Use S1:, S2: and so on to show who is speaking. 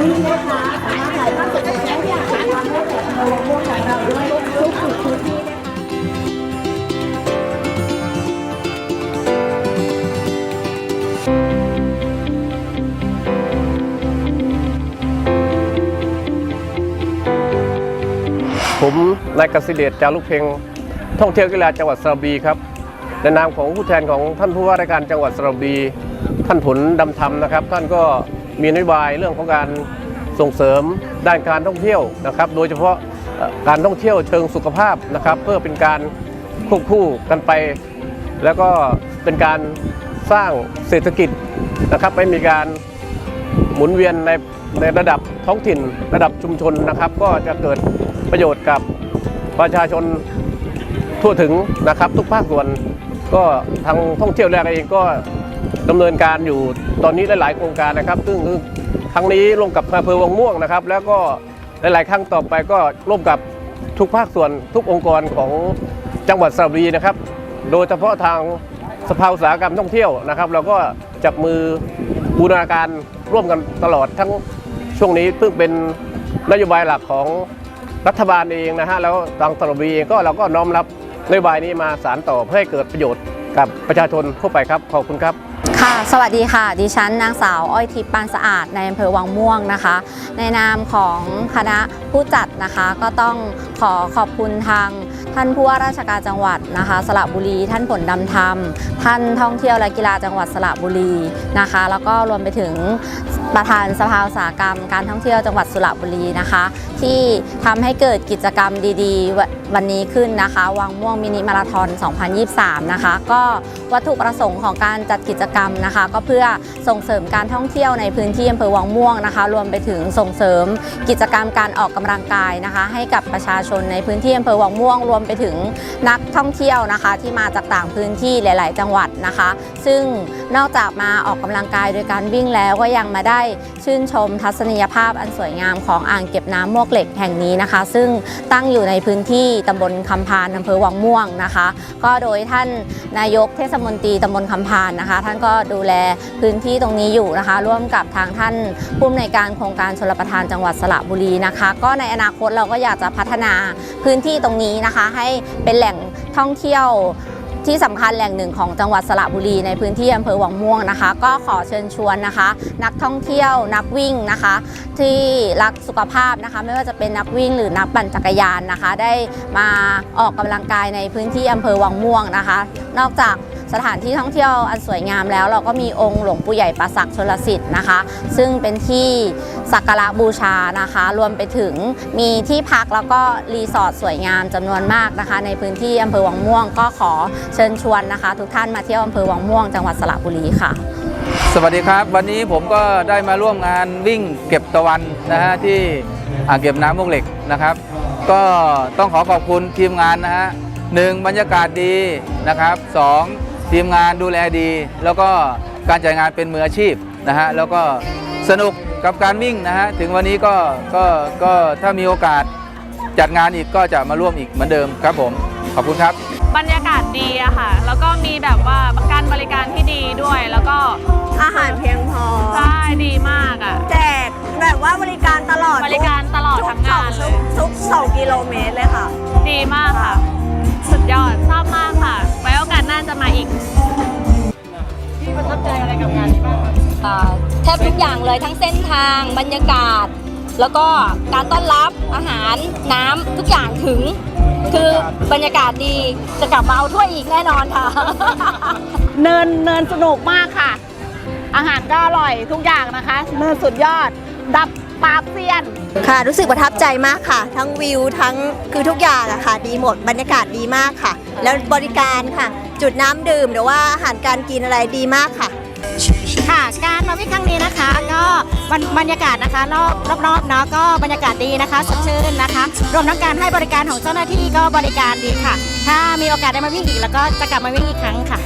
S1: นะคะสามารถถ่ายภาพสวยๆได้ที่อ่างเก็บน้ำได้แต่โมม่วงของเราด้วยทุกจุดทุกที่นะคะ
S2: ผมนายกสิเดชจารุเพ็งท่องเที่ยวกีฬาจังหวัดสระบุรีครับในนามของผู้แทนของท่านผู้ว่าราชการจังหวัดสระบุรีท่านผลดำธรรมนะครับ ท่านก็ มีนโยบายเรื่องของการส่งเสริมด้านการท่องเที่ยวนะครับ โดยเฉพาะการท่องเที่ยวเชิงสุขภาพนะครับ เพื่อเป็นการควบคู่กันไป แล้วก็เป็นการสร้างเศรษฐกิจนะครับไม่มีการหมุนเวียนในในระดับท้องถิ่นระดับชุมชนนะครับ ก็จะเกิดประโยชน์กับประชาชนทั่วถึงนะครับ ทุกภาคส่วนก็ทางท่องเที่ยวแรกเองก็ ดำเนินการอยู่ตอนนี้หลาย ๆ โครงการนะครับ ซึ่งครั้งนี้ร่วมกับอำเภอวังม่วงนะครับ แล้วก็หลาย ๆ ครั้งต่อไปก็ร่วมกับทุกภาคส่วนทุกองค์กรของจังหวัดสระบุรีนะครับ โดยเฉพาะทางสภาอุตสาหกรรมท่องเที่ยวนะครับ เราก็จับมือบูรณาการร่วมกันตลอดทั้งช่วงนี้ซึ่งเป็นนโยบายหลักของรัฐบาลเองนะฮะแล้วทางสระบุรีก็เราก็น้อมรับนโยบายนี้มาสารต่อเพื่อให้เกิดประโยชน์ กับประชาชนทั่วไปครับขอบคุณครับ
S3: ค่ะ สวัสดีค่ะ ดิฉันนางสาวอ้อยทิพย์ปานสะอาดในอำเภอวังม่วงนะคะ ในนามของคณะผู้จัดนะคะ ก็ต้องขอขอบคุณทาง ท่านผู้ว่าราชการจังหวัดนะคะ สระบุรี ท่านผลดำธรรม ท่านท่องเที่ยวและกีฬาจังหวัดสระบุรีนะคะ แล้วก็รวมไปถึงประธานสภาอุตสาหกรรม การท่องเที่ยวจังหวัดสระบุรีนะคะ ที่ทำให้เกิดกิจกรรมดีๆ วันนี้ขึ้นนะคะ วังม่วงมินิมาราธอน 2023 นะคะ ก็วัตถุประสงค์ของการจัดกิจกรรมนะคะ ก็เพื่อส่งเสริมการท่องเที่ยวในพื้นที่อำเภอวังม่วงนะคะ รวมไปถึงส่งเสริมกิจกรรมการออกกำลังกายนะคะ ให้กับประชาชนในพื้นที่อำเภอวังม่วงรวมไปถึงนักท่องเที่ยวนะคะ ที่มาจากต่างพื้นที่หลาย ๆ จังหวัดนะคะ ซึ่งนอกจากมาออกกำลังกายโดยการวิ่งแล้วก็ยังมาได้ชื่นชมทัศนียภาพอันสวยงามของอ่างเก็บน้ำมวกเหล็กแห่งนี้นะคะ ซึ่งตั้งอยู่ในพื้นที่ตำบลคำพานอำเภอวังม่วงนะคะ ก็โดยท่านนายกเทศมนตรีตำบลคำพานนะคะ ท่านก็ดูแลพื้นที่ตรงนี้อยู่นะคะ ร่วมกับทางท่านผู้อำนวยการโครงการชลประทานจังหวัดสระบุรีนะคะ ก็ในอนาคตเราก็อยากจะพัฒนาพื้นที่ตรงนี้นะคะให้เป็นแหล่งท่องเที่ยวที่สำคัญแหล่งหนึ่งของจังหวัดสระบุรีในพื้นที่อำเภอวังม่วงนะคะ ก็ขอเชิญชวนนะคะ นักท่องเที่ยวนักวิ่งนะคะ ที่รักสุขภาพนะคะ ไม่ว่าจะเป็นนักวิ่งหรือนักปั่นจักรยานนะคะ ได้มาออกกำลังกายในพื้นที่อำเภอวังม่วงนะคะ นอกจาก สถานที่ท่องเที่ยวอันสวยงามแล้ว เราก็มีองค์หลวงปู่ใหญ่ปราสักชลสิทธิ์นะคะ ซึ่งเป็นที่สักการะบูชานะคะ รวมไปถึงมีที่พักแล้วก็รีสอร์ทสวยงามจำนวนมากนะคะ ในพื้นที่อำเภอวังม่วงก็ขอเชิญชวนนะคะ ทุกท่านมาเที่ยวอำเภอวังม่วงจังหวัดสระบุรีค่ะ
S4: สวัสดีครับ วันนี้ผมก็ได้มาร่วมงานวิ่งเก็บตะวันนะฮะที่อ่างเก็บน้ำมวกเหล็กนะครับ ก็ต้องขอขอบคุณทีมงานนะฮะหนึ่งบรรยากาศดีนะครับสอง ทีมงานดูแลดี แล้วก็การจัดงานเป็นมืออาชีพนะฮะแล้วก็สนุกกับการวิ่งนะฮะถึงวันนี้ก็ก็ก็ถ้ามีโอกาสจัดงานอีกก็จะมาร่วมอีกเหมือนเดิมครับผม ขอบคุณครับ
S5: บรรยากาศดีอะค่ะ แล้วก็มีแบบว่าการบริการที่ดีด้วย แล้วก็
S6: อาหารเพียงพอ
S5: ใช่ดีมากอะ
S6: แจกแบบว่าบริการตลอด
S5: บริการตลอด
S6: ทุก
S5: ทั้งงานเลย
S6: ทุกสองกิโลเมตรเลยค่ะ
S5: ดีมาก
S7: อ่าแทบทุกอย่างเลยทั้งเส้นทางบรรยากาศ แล้วก็การต้อนรับอาหารน้ำทุกอย่างถึง คือบรรยากาศดีจะกลับมาเอาถ้วยอีกแน่นอนค่ะ
S8: เนินเนินสนุกมากค่ะ อาหารก็อร่อยทุกอย่างนะคะ เนินสุดยอด ดับปราบเซียน
S6: ค่ะรู้สึกประทับใจมากค่ะ ทั้งวิวทั้งคือทุกอย่างอะค่ะ ดีหมดบรรยากาศดีมากค่ะ แล้วบริการค่ะ จุดน้ำดื่มหรือว่าอาหารการกินอะไรดีมากค่ะ
S9: ค่ะ การมาวิ่งครั้งนี้นะคะ ก็บรรบรรยากาศนะคะรอบรอบๆเนาะก็บรรยากาศดีนะคะสดชื่นนะคะ รวมทั้งการให้บริการของเจ้าหน้าที่ก็บริการดีค่ะ ถ้ามีโอกาสได้มาวิ่งอีกแล้วก็จะกลับมาวิ่งอีกครั้งค่ะ